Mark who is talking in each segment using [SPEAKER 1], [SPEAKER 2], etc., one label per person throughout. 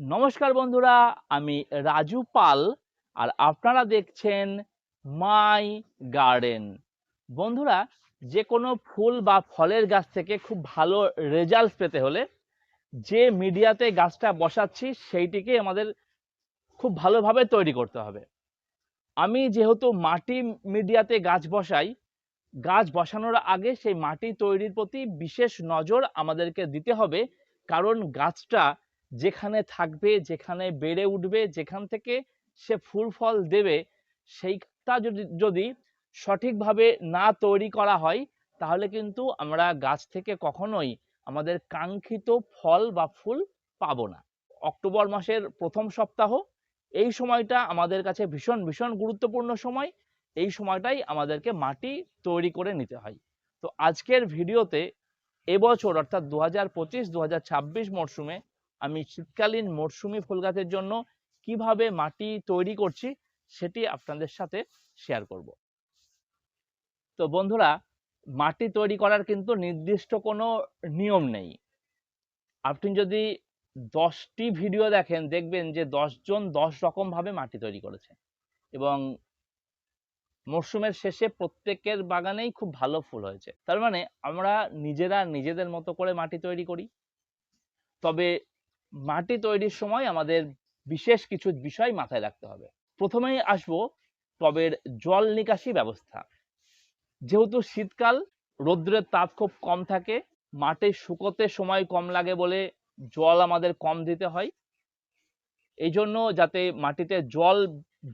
[SPEAKER 1] নমস্কার বন্ধুরা, আমি রাজু পাল আর আপনারা দেখছেন মাই গার্ডেন। বন্ধুরা যে কোনো ফুল বা ফলের গাছ থেকে খুব ভালো রেজাল্ট পেতে হলে যে মিডিয়াতে গাছটা বসাচ্ছি, সেইটিকে আমাদের খুব ভালোভাবে তৈরি করতে হবে। আমি যেহেতু মাটি মিডিয়াতে গাছ বসাই, গাছ বসানোর আগে সেই মাটি তৈরির প্রতি বিশেষ নজর আমাদেরকে দিতে হবে, কারণ গাছটা যেখানে থাকবে, যেখানে বেড়ে উঠবে, যেখান থেকে সে ফুল ফল দেবে, সেইটা যদি যদি সঠিকভাবে না তৈরি করা হয়, তাহলে কিন্তু আমরা গাছ থেকে কখনোই আমাদের কাঙ্ক্ষিত ফল বা ফুল পাবো না। অক্টোবর মাসের প্রথম সপ্তাহ, এই সময়টা আমাদের কাছে ভীষণ ভীষণ গুরুত্বপূর্ণ সময়। এই সময়টাই আমাদেরকে মাটি তৈরি করে নিতে হয়। তো আজকের ভিডিওতে এবছর অর্থাৎ দু হাজার পঁচিশ দু হাজার ছাব্বিশ মরশুমে আমি শীতকালীন মরশুমি ফুল গাছের জন্য কীভাবে মাটি তৈরি করছি সেটি আপনাদের সাথে শেয়ার করব। তো বন্ধুরা, মাটি তৈরি করার কিন্তু নির্দিষ্ট কোনো নিয়ম নেই। আপনি যদি দশটি ভিডিও দেখেন, দেখবেন যে জন দশ রকম ভাবে মাটি তৈরি করেছে এবং মরশুমের শেষে প্রত্যেকের বাগানেই খুব ভালো ফুল হয়েছে। তার মানে আমরা নিজেরা নিজেদের মতো করে মাটি তৈরি করি। তবে মাটি তৈরির সময় আমাদের বিশেষ কিছু বিষয় মাথায় রাখতে হবে। প্রথমেই আসব টবের জল নিকাশি ব্যবস্থা। যেহেতু শীতকাল, রৌদ্রের তাপ খুব কম থাকে, মাটি শুকোতে সময় কম লাগে বলে জল আমাদের কম দিতে হয়। এই জন্য যাতে মাটিতে জল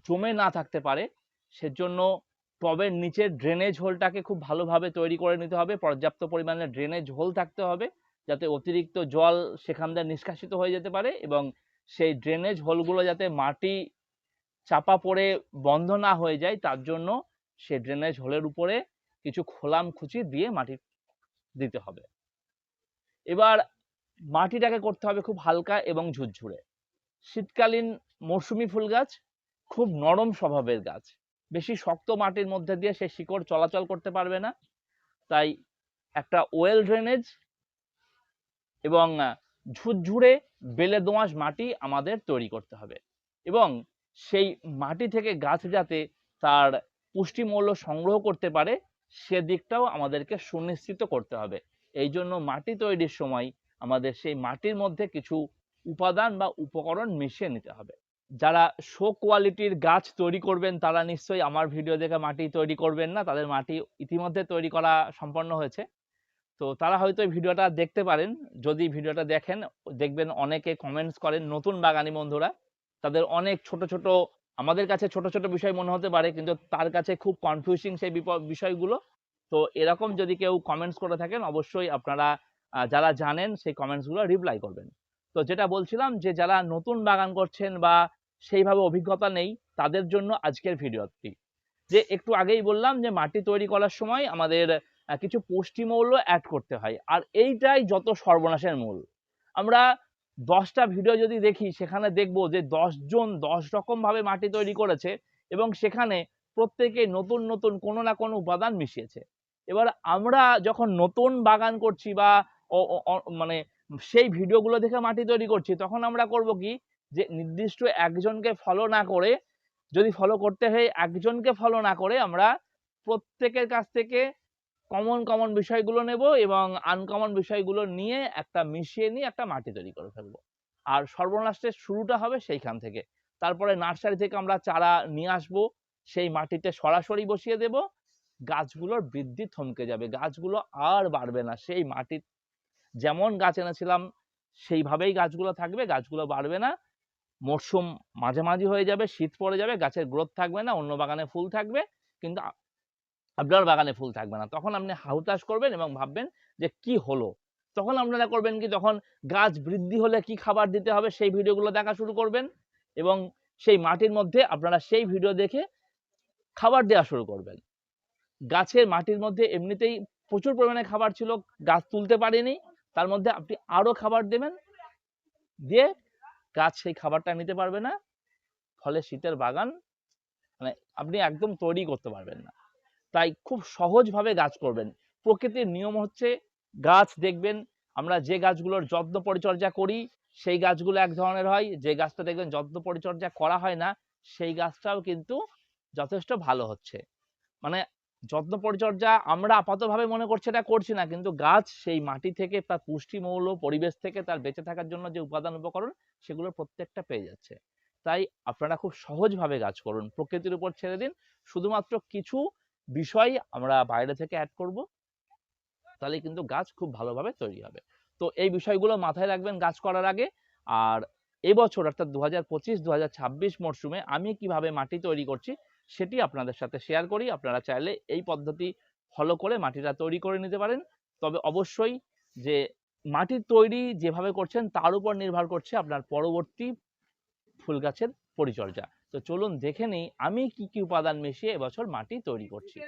[SPEAKER 1] জমে না থাকতে পারে, সেজন্য টবের নিচের ড্রেনেজ হোলটাকে খুব ভালোভাবে তৈরি করে নিতে হবে। পর্যাপ্ত পরিমাণে ড্রেনেজ হোল থাকতে হবে। যাতে অতিরিক্ত জল সেখান দিয়ে নিষ্কাশিত হয়ে যেতে পারে এবং সেই ড্রেনেজ হোলগুলো যাতে মাটি চাপা পড়ে বন্ধ না হয়ে যায়, তার জন্য সে ড্রেনেজ হোলের উপরে কিছু খোলাম খুচি দিয়ে মাটি দিতে হবে। এবার মাটিটাকে করতে হবে খুব হালকা এবং ঝুরঝুরে। শীতকালীন মৌসুমি ফুল গাছ খুব নরম স্বভাবের গাছ। বেশি শক্ত মাটির মধ্যে দিয়ে সে শিকড় চলাচল করতে পারবে না। তাই একটা ওয়েল ড্রেনেজ এবং ঝুরঝুরে বেলে দোঁয়াশ মাটি আমাদের তৈরি করতে হবে। এবং সেই মাটি থেকে গাছ যাতে তার পুষ্টিমূল্য সংগ্রহ করতে পারে সেদিকটাও আমাদেরকে সুনিশ্চিত করতে হবে। এই জন্য মাটি তৈরির সময় আমাদের সেই মাটির মধ্যে কিছু উপাদান বা উপকরণ মিশিয়ে নিতে হবে। যারা শো কোয়ালিটির গাছ তৈরি করবেন, তারা নিশ্চয়ই আমার ভিডিও দেখে মাটি তৈরি করবেন না। তাদের মাটি ইতিমধ্যে তৈরি করা সম্পন্ন হয়েছে। তো তারা হয়তো এই ভিডিওটা দেখতে পারেন। যদি ভিডিওটা দেখেন, দেখবেন অনেকে কমেন্টস করেন, নতুন বাগানি বন্ধুরা, তাদের অনেক ছোট ছোট, আমাদের কাছে ছোট ছোট বিষয় মনে হতে পারে, কিন্তু তার কাছে খুব কনফিউজিং সেই বিষয়গুলো। তো এরকম যদি কেউ কমেন্টস করে থাকেন, অবশ্যই আপনারা যারা জানেন, সেই কমেন্টসগুলো রিপ্লাই করবেন। তো যেটা বলছিলাম যে, যারা নতুন বাগান করছেন বা সেইভাবে অভিজ্ঞতা নেই, তাদের জন্য আজকের ভিডিওটি। যে, একটু আগেই বললাম যে, মাটি তৈরি করার সময় আমাদের কিছু পুষ্টিমৌল্য অ্যাড করতে হয়। আর এইটাই যত সর্বনাশের মূল। আমরা দশটা ভিডিও যদি দেখি, সেখানে দেখব যে জন দশ রকম ভাবে মাটি তৈরি করেছে এবং সেখানে প্রত্যেকে নতুন নতুন কোনো না কোনো উপাদান মিশিয়েছে। এবার আমরা যখন নতুন বাগান করছি বা মানে সেই ভিডিওগুলো দেখে মাটি তৈরি করছি, তখন আমরা করব কি? যে নির্দিষ্ট একজনকে ফলো না করে, যদি ফলো করতে হয়, একজনকে ফলো না করে আমরা প্রত্যেকের কাছ থেকে কমন কমন বিষয়গুলো নেব এবং আনকমন বিষয়গুলো নিয়ে একটা মিশিয়ে নিয়ে একটা মাটি তৈরি করে ফেলব। আর সর্বনাশের শুরুটা হবে সেইখান থেকে। তারপরে নার্সারি থেকে আমরা চারা নিয়ে আসব, সেই মাটিতে সরাসরি বসিয়ে দেব, গাছগুলোর বৃদ্ধি থমকে যাবে, গাছগুলো আর বাড়বে না, সেই মাটি যেমন গাছ এনেছিলাম, সেইভাবেই গাছগুলো থাকবে, গাছগুলো বাড়বে না, মরশুম মাঝামাঝি হয়ে যাবে, শীত পড়ে যাবে, গাছের গ্রোথ থাকবে না, অন্য বাগানে ফুল থাকবে, কিন্তু আপনার বাগানে ফুল থাকবে না। তখন আপনি হাহুতাশ করবেন এবং ভাববেন যে কি হলো? তখন আপনারা করবেন কি? তখন গাছ বৃদ্ধি হলে কি খাবার দিতে হবে সেই ভিডিওগুলো দেখা শুরু করবেন এবং সেই মাটির মধ্যে আপনারা সেই ভিডিও দেখে খাবার দেওয়া শুরু করবেন। গাছের মাটির মধ্যে এমনিতেই প্রচুর পরিমাণে খাবার ছিল, গাছ তুলতে পারেনি। তার মধ্যে আপনি আরও খাবার দেবেন। দিয়ে গাছ সেই খাবারটা নিতে পারবে না। ফলে শীতের বাগান মানে আপনি একদম তৈরি করতে পারবেন না। তাই খুব সহজভাবে গাছ করবেন। প্রকৃতির নিয়ম হচ্ছে গাছ দেখবেন, আমরা যে গাছগুলোর যত্ন পরিচর্যা করি, সেই গাছগুলো এক ধরনের হয়, যে গাছটা দেখবেন যত্ন পরিচর্যা করা হয় না, সেই গাছটাও কিন্তু যথেষ্ট ভালো হচ্ছে। মানে যত্ন পরিচর্যা আমরা আপাতভাবে মনে করছি এটা করছি না, কিন্তু গাছ সেই মাটি থেকে, তার পুষ্টি মৌল পরিবেশ থেকে, তার বেঁচে থাকার জন্য যে উপাদান, উপকরণ সেগুলো প্রত্যেকটা পেয়ে যাচ্ছে। তাই আপনারা খুব সহজভাবে গাছ করুন, প্রকৃতির উপর ছেড়ে দিন। শুধুমাত্র কিছু বিষয় আমরা বাইরে থেকে অ্যাড করব, তাহলে কিন্তু গাছ খুব ভালোভাবে তৈরি হবে। তো এই বিষয়গুলো মাথায় রাখবেন গাছ করার আগে। আর এবছর অর্থাৎ দু হাজার পঁচিশ দু হাজার ছাব্বিশ মরশুমে আমি কীভাবে মাটি তৈরি করছি সেটি আপনাদের সাথে শেয়ার করি। আপনারা চাইলে এই পদ্ধতি ফলো করে মাটিটা তৈরি করে নিতে পারেন। তবে অবশ্যই যে মাটির তৈরি যেভাবে করছেন তার উপর নির্ভর করছে আপনার পরবর্তী ফুল গাছের পরিচর্যা। তো চলুন দেখে নিই আমি কি কি উপাদান মিশিয়ে এবছর মাটি তৈরি করছি।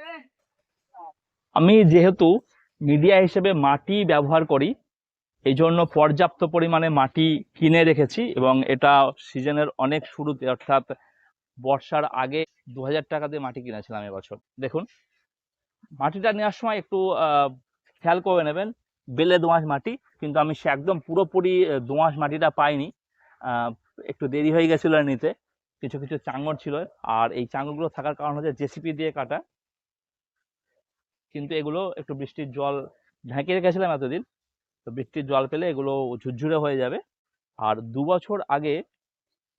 [SPEAKER 1] আমি যেহেতু মিডিয়া হিসেবে মাটি ব্যবহার করি এই জন্য পর্যাপ্ত পরিমাণে মাটি কিনে রেখেছি এবং এটা সিজনের অনেক শুরুতে, অর্থাৎ বর্ষার আগে দু হাজার টাকা দিয়ে মাটি কিনেছিলাম এবছর। দেখুন, মাটিটা নেওয়ার সময় একটু খেয়াল করে নেবেন, বেলে দোঁয়াশ মাটি, কিন্তু আমি সে একদম পুরোপুরি দোঁয়াশ মাটিটা পাইনি। একটু দেরি হয়ে গেছিল নিতে। কিছু কিছু চাঙড় ছিল। আর এই চাঙড়গুলো থাকার কারণ হচ্ছে জেসিপি দিয়ে কাটা। কিন্তু এগুলো একটু বৃষ্টির জল ঢেকে রেখেছিলাম এতদিন। তো বৃষ্টির জল পেলে এগুলো ঝুরঝুরে হয়ে যাবে। আর দু বছর আগে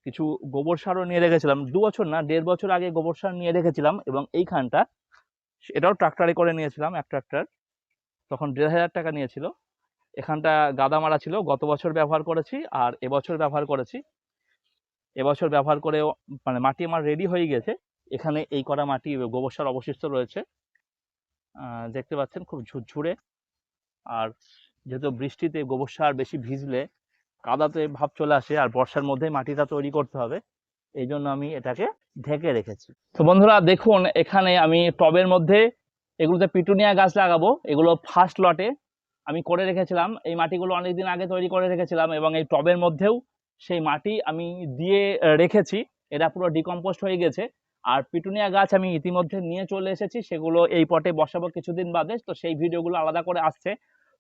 [SPEAKER 1] কিছু গোবর সারও নিয়ে রেখেছিলাম। দু বছর না, দেড় বছর আগে গোবর সার নিয়ে রেখেছিলাম এবং এইখানটা এটাও ট্রাক্টরে করে নিয়েছিলাম, এক ট্রাক্টর। তখন দেড় হাজার টাকা নিয়েছিল। এখানটা গাদা মারা ছিল, গত বছর ব্যবহার করেছি আর এবছর ব্যবহার করেছি। এবছর ব্যবহার করে মানে মাটি আমার রেডি হয়ে গেছে। এখানে এই করা মাটি গোবর সার অবশিষ্ট রয়েছে। দেখতে পাচ্ছেন খুব ঝুরঝুরে আর যেহেতু বৃষ্টিতে গোবর সার বেশি ভিজলে কাদাতে ভাব চলে আসে আর বর্ষার মধ্যে মাটিটা তৈরি করতে হবে, এই জন্য আমি এটাকে ঢেকে রেখেছি। তো বন্ধুরা, দেখুন, এখানে আমি টবের মধ্যে এগুলোতে পিটুনিয়া গাছ লাগাবো। এগুলো ফার্স্ট লটে আমি করে রেখেছিলাম। এই মাটিগুলো অনেকদিন আগে তৈরি করে রেখেছিলাম এবং এই টবের মধ্যেও সেই মাটি আমি দিয়ে রেখেছি। এটা পুরো ডিকম্পোস্ট হয়ে গেছে। আর পিটুনিয়া গাছ আমি ইতিমধ্যে নিয়ে চলে এসেছি। সেগুলো এই পটে বসাবো কিছুদিন বাদে। তো সেই ভিডিওগুলো আলাদা করে আসছে।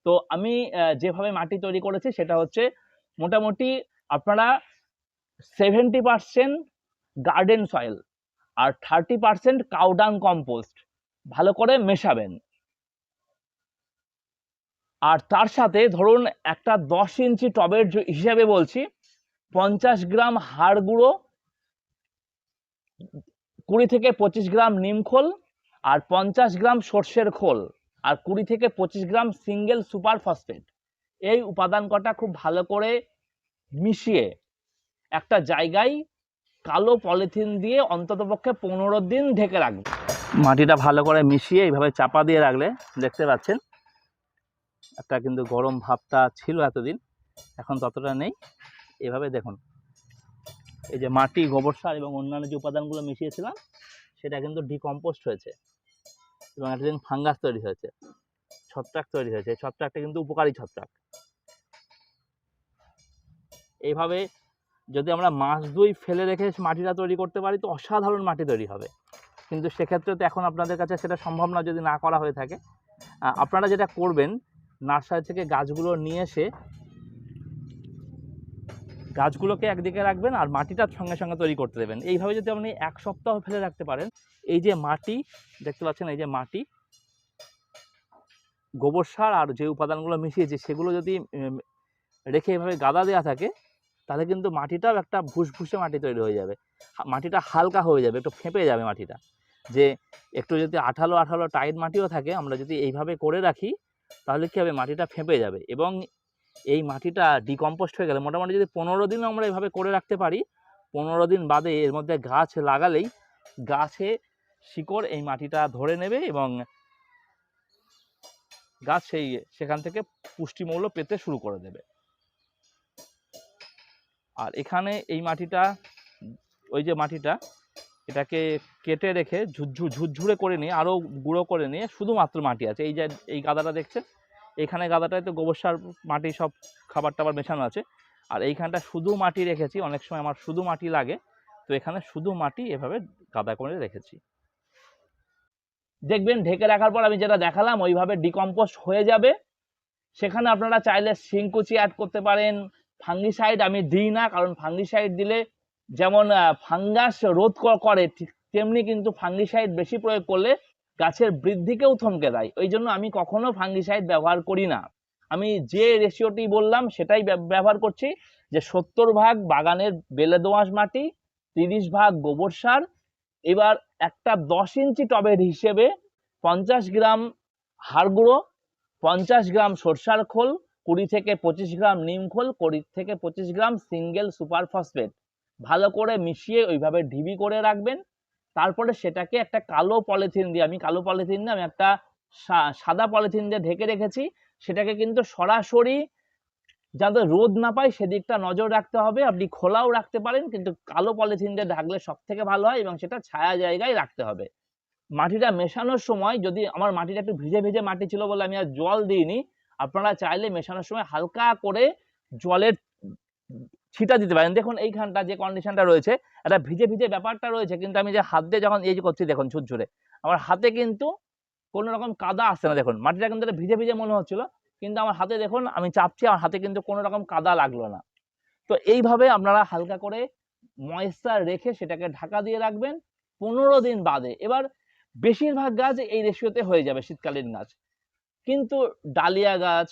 [SPEAKER 1] তো আমি যেভাবে মাটি তৈরি করেছি সেটা হচ্ছে মোটামুটি আপনারা সেভেন্টি পার্সেন্ট গার্ডেন সয়েল আর thirty percent cow dung compost ভালো করে মেশাবেন। আর তার সাথে ধরুন একটা দশ ইঞ্চি টবের হিসাবে বলছি পঞ্চাশ গ্রাম হাড় গুঁড়ো, কুড়ি থেকে পঁচিশ গ্রাম নিমখোল আর পঞ্চাশ গ্রাম সর্ষের খোল আর কুড়ি থেকে পঁচিশ গ্রাম সিঙ্গেল সুপার ফসফেট। এই উপাদান কটা খুব ভালো করে মিশিয়ে একটা জায়গায় কালো পলিথিন দিয়ে অন্ততপক্ষে পনেরো দিন ঢেকে রাখবে। মাটিটা ভালো করে মিশিয়ে এইভাবে চাপা দিয়ে রাখলে দেখতে পাচ্ছেন, একটা কিন্তু গরম ভাবটা ছিল এতদিন, এখন ততটা নেই। এভাবে দেখুন। এই যে মাটি, গোবর সার এবং অন্যান্য যে উপাদানগুলো মিশিয়েছিলাম, সেটা কিন্তু ডিকম্পোস্ট হয়েছে এবং একটা দিন ফাঙ্গাস তৈরি হয়েছে, ছত্রাক তৈরি হয়েছে। ছত্রাকটা কিন্তু উপকারী ছত্রাক। এইভাবে যদি আমরা মাস দুই ফেলে রেখে মাটিটা তৈরি করতে পারি, তো অসাধারণ মাটি তৈরি হবে। কিন্তু সেক্ষেত্রে তো এখন আপনাদের কাছে সেটা সম্ভব না যদি না করা হয়ে থাকে। আপনারা যেটা করবেন, নার্সারি থেকে গাছগুলো নিয়ে এসে গাছগুলোকে একদিকে রাখবেন আর মাটিটা সঙ্গে সঙ্গে তৈরি করতে দেবেন। এইভাবে যদি আপনি এক সপ্তাহ ফেলে রাখতে পারেন, এই যে মাটি, দেখতে পাচ্ছেন এই যে মাটি, গোবর সার আর যে উপাদানগুলো মিশিয়েছে সেগুলো যদি রেখে এভাবে গাদা দেওয়া থাকে, তাহলে কিন্তু মাটিটাও একটা ভুসভুসে মাটি তৈরি হয়ে যাবে। মাটিটা হালকা হয়ে যাবে, একটু ফেঁপে যাবে মাটিটা। যে একটু যদি আঠালো আঠালো টাইট মাটিও থাকে, আমরা যদি এইভাবে করে রাখি, তাহলে কী হবে? মাটিটা ফেঁপে যাবে। এবং এই মাটিটা ডিকম্পোস্ট হয়ে গেলে। মোটামুটি যদি পনেরো দিন আমরা এইভাবে করে রাখতে পারি, পনেরো দিন বাদে এর মধ্যে গাছ লাগালেই গাছে শিকড় এই মাটিটা ধরে নেবে এবং গাছ সেই সেখান থেকে পুষ্টিমূল্য পেতে শুরু করে দেবে। আর এখানে এই মাটিটা, ওই যে মাটিটা, এটাকে কেটে রেখে ঝুরঝু ঝুরঝুরে করে নিয়ে, আরও গুঁড়ো করে নিয়ে শুধুমাত্র মাটি আছে। এই যে, এই গাদাটা দেখছেন? এখানে গাদাটায় তো গোবর সার, মাটি সব খাবার টাবার মেশানো আছে। আর এইখানটা শুধু মাটি রেখেছি, অনেক সময় আমার শুধু মাটি লাগে। তো এখানে শুধু মাটি এভাবে গাদা করে রেখেছি। দেখবেন ঢেকে রাখার পর আমি যেটা দেখালাম, ওইভাবে ডিকম্পোস্ট হয়ে যাবে। সেখানে আপনারা চাইলে শিংকুচি অ্যাড করতে পারেন। ফাঙ্গিসাইড আমি দিই না, কারণ ফাঙ্গিসাইড দিলে যেমন ফাঙ্গাস রোধ করে ঠিক তেমনি কিন্তু ফাঙ্গিসাইড বেশি প্রয়োগ করলে গাছের বৃদ্ধিকেও থমকে দেয়। ওই জন্য আমি কখনো ফাঙ্গিসাইড ব্যবহার করি না। আমি যে রেশিওটি বললাম, সেটাই ব্যবহার করছি যে সত্তর ভাগ বাগানের বেলে দোআঁশ মাটি, তিরিশ ভাগ গোবর সার, এবার একটা দশ ইঞ্চি টবের হিসেবে পঞ্চাশ গ্রাম হাড় গুঁড়ো, পঞ্চাশ গ্রাম সরষার খোল, কুড়ি থেকে পঁচিশ গ্রাম নিম খোল, কুড়ি থেকে পঁচিশ গ্রাম সিঙ্গেল সুপার ফসফেট ভালো করে মিশিয়ে ওইভাবে ঢিবি করে রাখবেন। তারপরে সেটাকে একটা কালো পলিথিন দিয়ে, আমি কালো পলিথিন দিয়ে আমি একটা সাদা পলিথিন দিয়ে ঢেকে রেখেছি। সেটাকে কিন্তু সরাসরি যাতে রোদ না পায়, সেদিকটা নজর রাখতে হবে। আপনি খোলাও রাখতে পারেন, কিন্তু কালো পলিথিন দিয়ে ঢাকলে সব থেকে ভালো হয় এবং সেটা ছায়া জায়গায় রাখতে হবে। মাটিটা মেশানোর সময় যদি আমার মাটিটা একটু ভিজে ভিজে মাটি ছিল বলে আমি আর জল দিইনি, আপনারা চাইলে মেশানোর সময় হালকা করে জলের ছিটা দিতে পারেন। দেখুন, এইখানটা যে কন্ডিশনটা রয়েছে, একটা ভিজে ভিজে ব্যাপারটা রয়েছে, কিন্তু আমি যে হাত দিয়ে যখন এই যে করছি, দেখুন, ঝুরঝুরে। আমার হাতে কিন্তু কোনো রকম কাদা আসছে না, দেখুন। মাটিটা কিন্তু ভিজে ভিজে মনে হচ্ছিল, কিন্তু আমার হাতে, দেখুন, আমি চাপছি, আমার হাতে কিন্তু কোনো রকম কাদা লাগল না। তো এইভাবে আপনারা হালকা করে ময়েশ্চার রেখে সেটাকে ঢাকা দিয়ে রাখবেন পনেরো দিন বাদে। এবার বেশিরভাগ গাছ এই রেশিওতে হয়ে যাবে শীতকালীন গাছ। কিন্তু ডালিয়া গাছ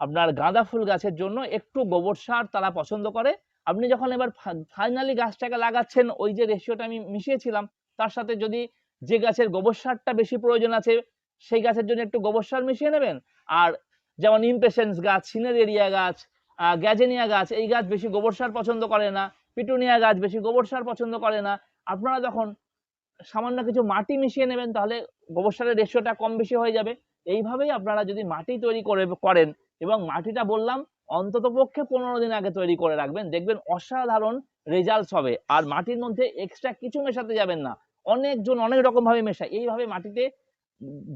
[SPEAKER 1] আপনার গাঁদা ফুল গাছের জন্য একটু গোবর সার তারা পছন্দ করে। আপনি যখন এবার ফাইনালি গাছটাকে লাগাচ্ছেন, ওই যে রেশিওটা আমি মিশিয়েছিলাম, তার সাথে যদি যে গাছের গোবর সারটা বেশি প্রয়োজন আছে, সেই গাছের জন্য একটু গোবর সার মিশিয়ে নেবেন? আর যেমন ইমপেশেন্স গাছ সিনেরেরিয়া গাছ গ্যাজেনিয়া গাছ, এই গাছ বেশি গোবর সার পছন্দ করে না পিটুনিয়া গাছ বেশি গোবর সার পছন্দ করে না, আপনারা যখন সামান্য কিছু মাটি মিশিয়ে নেবেন, তাহলে গোবর সারের রেশিওটা কম বেশি হয়ে যাবে। এইভাবেই আপনারা যদি মাটি তৈরি করে, করেন এবং মাটিটা বললাম, অন্তত পক্ষে পনেরো দিন আগে তৈরি করে রাখবেন। দেখবেন অসাধারণ রেজাল্টস হবে। আর মাটির মধ্যে এক্সট্রা কিছু মেশাতে যাবেন না। অনেকজন অনেক রকম ভাবে মেশায়। এইভাবে মাটিতে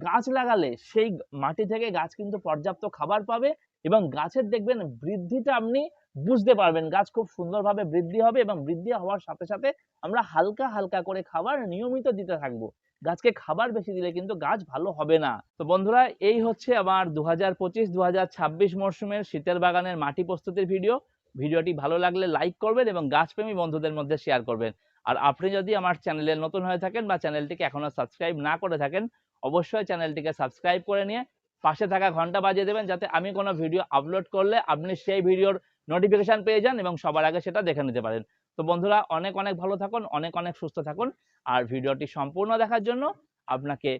[SPEAKER 1] গাছ লাগালে সেই মাটি থেকে গাছ কিন্তু পর্যাপ্ত খাবার পাবে এবং গাছের দেখবেন বৃদ্ধিটা আপনি বুঝতে পারবেন। গাছ খুব সুন্দরভাবে বৃদ্ধি হবে এবং বৃদ্ধি হওয়ার সাথে সাথে আমরা হালকা হালকা করে খাবার নিয়মিত দিতে থাকব। গাছকে খাবার বেশি দিলে কিন্তু গাছ ভালো হবে না। তো বন্ধুরা, এই হচ্ছে আমার দু হাজার পঁচিশ দু হাজার ছাব্বিশ মরশুমের শীতের বাগানের মাটি প্রস্তুতির ভিডিও। ভিডিওটি ভালো লাগলে লাইক করবেন এবং গাছপ্রেমী বন্ধুদের মধ্যে শেয়ার করবেন। আর আপনি যদি আমার চ্যানেলে নতুন হয়ে থাকেন বা চ্যানেলটিকে এখনও সাবস্ক্রাইব না করে থাকেন, অবশ্যই চ্যানেলটিকে সাবস্ক্রাইব করে নিয়ে পাশে থাকা ঘণ্টা বাজিয়ে দেবেন যাতে আমি কোনো ভিডিও আপলোড করলে আপনি সেই ভিডিওর নোটিফিকেশন পেয়ে যান এবং সবার আগে সেটা দেখে নিতে পারেন। তো বন্ধুরা, অনেক অনেক ভালো থাকুন, অনেক অনেক সুস্থ থাকুন। আর ভিডিওটি সম্পূর্ণ দেখার জন্য আপনাকে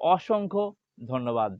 [SPEAKER 1] অসংখ্য ধন্যবাদ।